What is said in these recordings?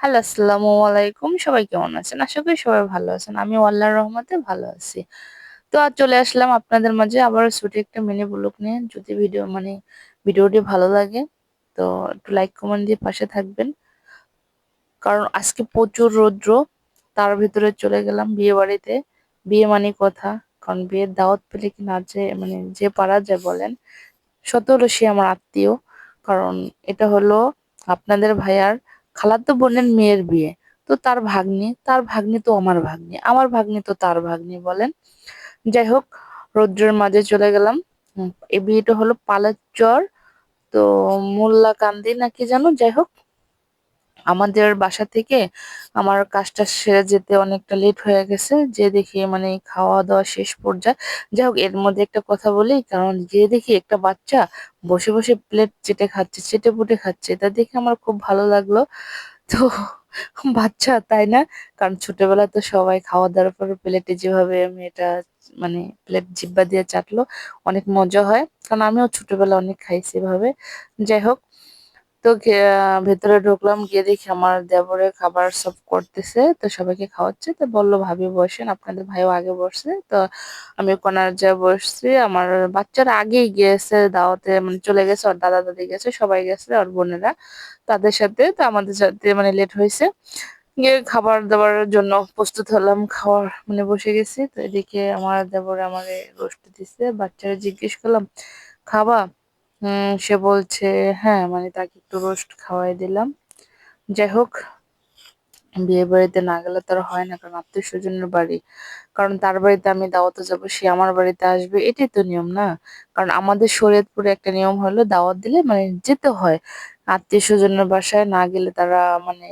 Hello, আসসালামু আলাইকুম। সবাই কেমন আছেন? আশা করি সবাই ভালো আছেন। আমি আল্লাহর রহমতে ভালো আছি। তো আর চলে আসলাম আপনাদের মাঝে আবার ছুটি একটা মিনি ব্লগ নিয়ে। যদি ভিডিও মানে ভিডিওটি ভালো লাগে, তো একটু লাইক কমেন্ট দিয়ে পাশে থাকবেন। কারণ আজকে প্রচুর রৌদ্র, তার ভিতরে চলে গেলাম বিয়ে বাড়িতে। বিয়ে মানে কথা, কারণ বিয়ের দাওয়াত পেলে কি না যে মানে যে পারা যায় বলেন সত হলো সে আমার আত্মীয়। কারণ এটা হলো আপনাদের ভাইয়ার খালাতো বোনের মেয়ের বিয়ে। তো তার ভাগ্নি তার ভাগ্নি তো আমার ভাগ্নি আমার ভাগ্নি তো তার ভাগ্নি বলেন। যাই হোক, রৌদ্রের মাঝে চলে গেলাম। এই বিয়েটা হলো পালের চর তো মোল্লা কান্দি নাকি জানো? যাই হোক আমাদের বাসা থেকে আমার কাজটা সেরে যেতে অনেকটা লেট হয়ে গেছে। যে দেখি মানে খাওয়া দাওয়া শেষ পর্যায়ে। যাই হোক, এর মধ্যে একটা কথা বলি, কারণ যে দেখি একটা বাচ্চা বসে বসে প্লেট চেটে খাচ্ছে, চেটে পুটে খাচ্ছে তা দেখে আমার খুব ভালো লাগল। তো বাচ্চা তাই না? কারণ ছোটবেলায় তো সবাই খাওয়া দাওয়ার পর প্লেটে যেভাবে মেয়েটা মানে প্লেট জিব্বা দিয়ে চাটলো, অনেক মজা হয়। কারণ আমিও ছোটবেলায় অনেক খাইছি এভাবে। যাই হোক তো ভেতরে ঢুকলাম, গিয়ে দেখি আমার দেবরে খাবার সব করতেছে, তো সবাইকে খাওয়াচ্ছে। তো বলল, ভাবি, বসেন, আপনাদের ভাইও আগে বসছে। তো আমি কোনার যা বসছি, আমার বাচ্চারা আগেই গিয়েছে দাওয়াতে মানে চলে গেছে, ওর দাদা দাদি গেছে, সবাই গেছে, ওর বোনেরা, তাদের সাথে। তো আমাদের সাথে মানে লেট হয়েছে। গিয়ে খাবার দাবার জন্য প্রস্তুত হলাম, খাওয়ার মানে বসে গেছি। তো এদিকে আমার দেবরে আমার রোস্ট দিছে, বাচ্চারা জিজ্ঞেস করলাম, খাবা? সে বলছে হ্যাঁ মানে তাকে একটু রোস্ট খাওয়াই দিলাম। যাই হোক, বিয়ে বাড়িতে না গেলে তো হয় না, কারণ আত্মীয় স্বজনের বাড়ি। কারণ তার বাড়িতে আমি দাওয়াতে যাব, সে আমার বাড়িতে আসবে, এটাই তো নিয়ম, না? কারণ আমাদের শরীয়তপুরে একটা নিয়ম হলো, দাওয়াত দিলে মানে যেতে হয়। আত্মীয় স্বজনের বাসায় না গেলে তারা মানে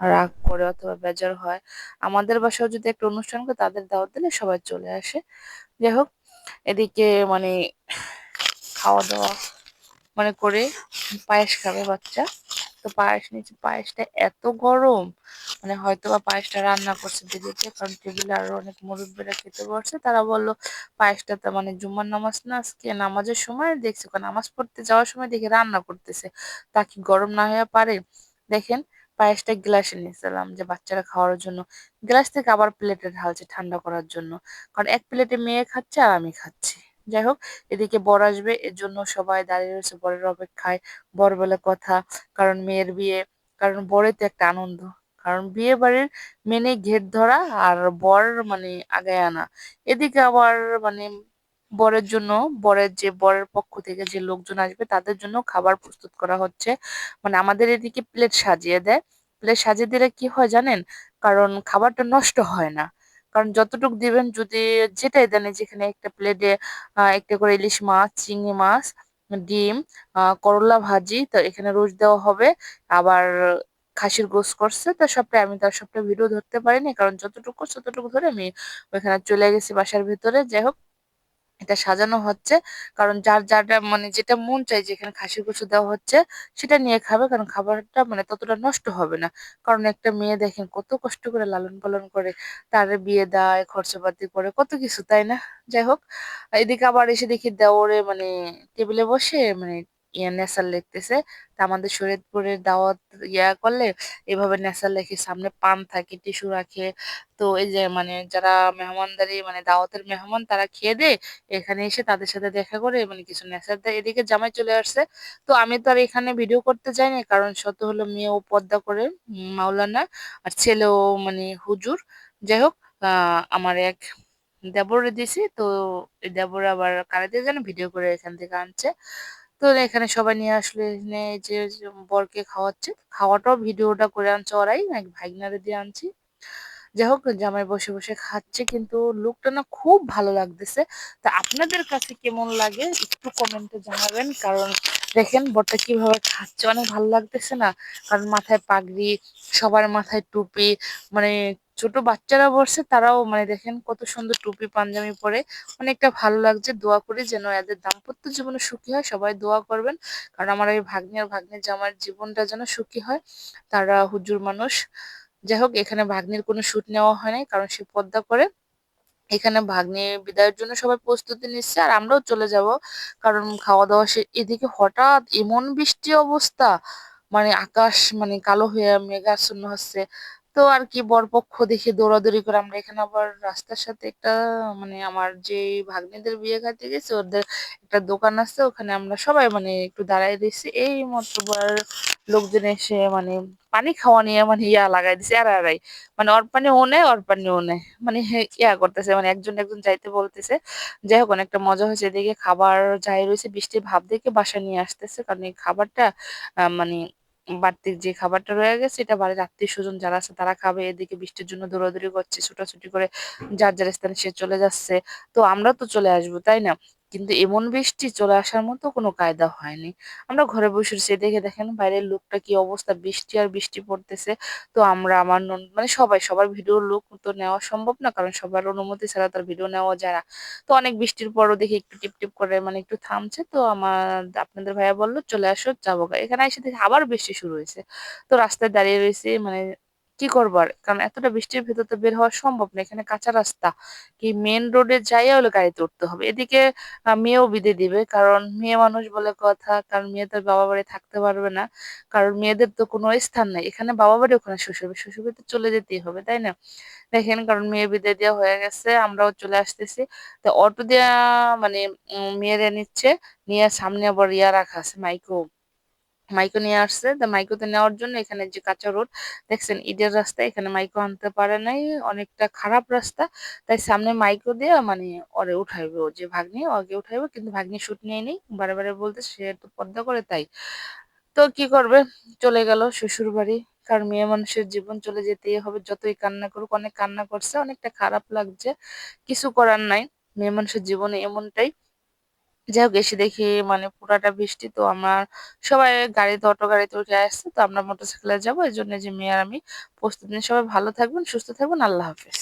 রাগ করে অথবা বেজার হয়। আমাদের বাসায় যদি একটা অনুষ্ঠান করে, তাদের দাওয়াত দিলে সবাই চলে আসে। যাই হোক, এদিকে মানে খাওয়া দাওয়া মানে করে পায়েস খাবে বাচ্চা। তো পায়েস নিয়েছে, পায়েসটা এত গরম। মানে হয়তো বা পায়েসটা রান্না করছে দিদিকে, কারণ টেবিলে আরও অনেক মুরব্বীরা খেতে বসছে তারা বলল পায়েসটা তো মানে জুম্মার নামাজ না, আজকে নামাজের সময় দেখছে ওখানে নামাজ পড়তে যাওয়ার সময় দেখে রান্না করতেছে। তা কি গরম না হয়ে পারে? দেখেন, পায়েসটা গ্লাসে নিয়েছিলাম যে বাচ্চারা খাওয়ার জন্য। গ্লাস থেকে আবার প্লেটে ঢালছে ঠান্ডা করার জন্য। কারণ এক প্লেটে মেয়ে খাচ্ছে আর আমি খাচ্ছি। যাই হোক এদিকে বর আসবে এর জন্য সবাই দাঁড়িয়ে রয়েছে বরের অপেক্ষায়। বর বলে কথা, কারণ মেয়ের বিয়ে, কারণ বরের তো একটা আনন্দ। কারণ বিয়ে বাড়ির মেনে ঘেট ধরা আর বর মানে আগায় আনা। এদিকে আবার মানে বরের জন্য, বরের যে বরের পক্ষ থেকে যে লোকজন আসবে, তাদের জন্য খাবার প্রস্তুত করা হচ্ছে। মানে আমাদের এদিকে প্লেট সাজিয়ে দেয়। প্লেট সাজিয়ে দিলে কি হয় জানেন? কারণ খাবারটা নষ্ট হয় না। কারণ যতটুকু দিবেন যদি যেটাই দেন যেখানে একটা প্লেটে একটা করে ইলিশ মাছ, চিংড়ি মাছ, ডিম করলা ভাজি, তো এখানে রোজ দেওয়া হবে। আবার খাসির গোস করছে, তো সবটাই আমি তার সবটা ভিডিও ধরতে পারিনি, কারণ যতটুকু ততটুকু ধরে আমি ওইখানে চলে গেছি বাসার ভিতরে। যাই হোক এটা সাজানো হচ্ছে। কারণ যার যারটা মানে যেটা মন চাই যেখানে খাসি গোশত দেওয়া হচ্ছে, সেটা নিয়ে খাবে। কারণ খাবারটা মানে ততটা নষ্ট হবে না। কারণ একটা মেয়ে দেখেন কত কষ্ট করে লালন পালন করে, তার বিয়ে দেয়, খরচাপাতি করে, কত কিছু, তাই না? যাই হোক, এদিকে আবার এসে দেখি দেওরে মানে টেবিলে বসে মানে নেশার লিখতেছে তা আমাদের শরীয়তপুরের দাওয়াত ইয়া করলে এভাবে নেশার লেখে সামনে পান থাকে, টিস্যু রাখে। তো এই যে মানে যারা মেহমানদারি মানে দাওয়াতের মেহমান, তারা খেয়ে দেয় এখানে এসে তাদের সাথে দেখা করে মানে কিছু নেশার দেয় এদিকে জামাই চলে আসছে। তো আমি তো আর এখানে ভিডিও করতে যাইনি কারণ শত হলো মেয়েও পর্দা করে মাওলানা আর ছেলেও মানে হুজুর। যাই হোক আমার এক দেবরে দিছি তো দেবর আবার কারে দিয়ে যেন ভিডিও করে এখান থেকে আনছে। তো এখানে সবাই নিয়ে আসলে এখানে যে বরকে খাওয়াচ্ছে, খাওয়াটাও ভিডিওটা করে আনছে ওরাই, এক ভাইগনারে দিয়ে আনছি। যাই হোক, জামাই বসে বসে খাচ্ছে, কিন্তু লুকটা না খুব ভালো লাগতেছে। তা আপনাদের কাছে কেমন লাগে একটু কমেন্টে জানাবেন, কারণ দেখেন বরটা কীভাবে খাচ্ছে, অনেক ভালো লাগতেছে না। কারণ মাথায় পাগড়ি, সবার মাথায় টুপি মানে ছোট বাচ্চারা বসে তারাও মানে দেখেন কত সুন্দর টুপি, পাঞ্জাবি পরে অনেকটা ভালো লাগছে। দোয়া করি যেন এদের দাম্পত্য জীবনে সুখী হয়। সবাই দোয়া করবেন। কারণ আমার এই ভাগ্নি আর ভাগ্নির জামার জীবনটা যেন সুখী হয়। তারা হুজুর মানুষ। যাই হোক, এখানে ভাগ্নির কোনো শুট নেওয়া হয় নাই, কারণ সে পর্দা করে এখানে ভাগ্নে বিদায়ের জন্য সবাই প্রস্তুতি নিচ্ছে আর আমরাও চলে যাব। কারণ খাওয়া দাওয়া সে, এদিকে হঠাৎ এমন বৃষ্টি অবস্থা মানে আকাশ মানে কালো হয়ে মেঘাচ্ছন্ন হচ্ছে। তো আর কি বরপক্ষ দেখে দৌড়াদৌড়ি করে আমরা এখানে আবার রাস্তার সাথে একটা মানে আমার যে ভাগ্নেদের বিয়ে খাইতে গেছে, ওদের একটা দোকান আছে, ওখানে আমরা সবাই মানে একটু দাঁড়াই দিয়েছি এই মতো লোকজন এসে মানে পানি খাওয়া নিয়ে মানে ইয়া লাগাই দিছে আর আড়াই মানে ওর পানি ও নেয়, ওর পানি ও নেয়। মানে ইয়া করতেছে মানে একজন একজন যাইতে বলতেছে। যাই হোক, অনেকটা মজা হয়েছে। এদিকে খাবার যাই রয়েছে, বৃষ্টির ভাব দেখে বাসা নিয়ে আসতেছে। কারণ এই খাবারটা মানে বাড়তি যে খাবারটা রয়ে গেছে, এটা বাড়ির আত্মীয় স্বজন যারা আছে তারা খাবে। এদিকে বৃষ্টির জন্য দৌড়াদৌড়ি করছে, ছোটাছুটি করে যার যার স্থানে সে চলে যাচ্ছে। তো আমরা তো চলে আসব, তাই না? কিন্তু এমন বৃষ্টি চলে আসার মতো কোনো কায়দা হয়নি। আমরা ঘরে বসে সে দেখে দেখেন বাইরের লোকটা কি অবস্থা, বৃষ্টি আর বৃষ্টি পড়তেছে। তো আমরা আমার মানে সবাই, সবার ভিডিও লুক তো নেওয়া সম্ভব না, কারণ সবার অনুমতি ছাড়া তার ভিডিও নেওয়া যায় না। তো অনেক বৃষ্টির পরও দেখি একটু টিপ টিপ করে মানে একটু থামছে। তো আমার আপনাদের ভাইয়া বলল, চলে আসো, যাব এখানে এসে দেখি আবার বৃষ্টি শুরু হয়েছে। তো রাস্তায় দাঁড়িয়ে রয়েছে মানে কি করব আর? কারণ এতটা বৃষ্টির ভেতর তো বের হওয়া সম্ভব না। এখানে কাঁচা রাস্তা। কি মেন রোডে যাইয়া হলে গাড়িতে উঠতে হবে। এদিকে মেয়েও বিদে দিবে। কারণ মেয়ে মানুষ বলে কথা। কারণ মেয়ে তার বাবা বাড়ি থাকতে পারবে না। কারণ মেয়েদের তো কোনো স্থান নাই। এখানে বাবা বাড়ি, ওখানে শ্বশুর শ্বশুর বাড়িতে চলে যেতেই হবে, তাই না? দেখেন, কারণ মেয়ে বিদে দেওয়া হয়ে গেছে। আমরাও চলে আসতেছি। তো অটো দেওয়া মানে মেয়েরা নিচ্ছে। নিয়ে সামনে আবার ইয়া রাখা আছে মাইক্রো মাইকো নিয়ে আসছে। তা মাইকোতে নেওয়ার জন্য এখানে যে কাঁচা রোড, দেখছেন ঈদের রাস্তা, এখানে মাইকো আনতে পারে নাই, অনেকটা খারাপ রাস্তা। তাই সামনে মাইকো দিয়ে মানে ওরে উঠাইবে ও, যে ভাগ্নি, ওকে উঠাইবে, কিন্তু ভাগ্নি শুট নিয়ে নেই। বারে বারে বলতে সে একটু পদ্মা করে তাই। তো কি করবে? চলে গেল শ্বশুর বাড়ি। কারণ মেয়ে মানুষের জীবন চলে যেতেই হবে, যতই কান্না করুক, অনেক কান্না করছে, অনেকটা খারাপ লাগছে। কিছু করার নাই। মেয়ে মানুষের জীবনে এমনটাই। যাই হোক, এসে দেখি মানে পুরাটা বৃষ্টি, তো আমার সবাই গাড়িতে, অটো গাড়িতে উঠে আসছে তো আমরা মোটরসাইকেলে যাব। এই জন্য যে মেয়ে আর আমি প্রস্তুত নিয়ে সবাই ভালো থাকবেন, সুস্থ থাকবেন। আল্লাহ হাফেজ।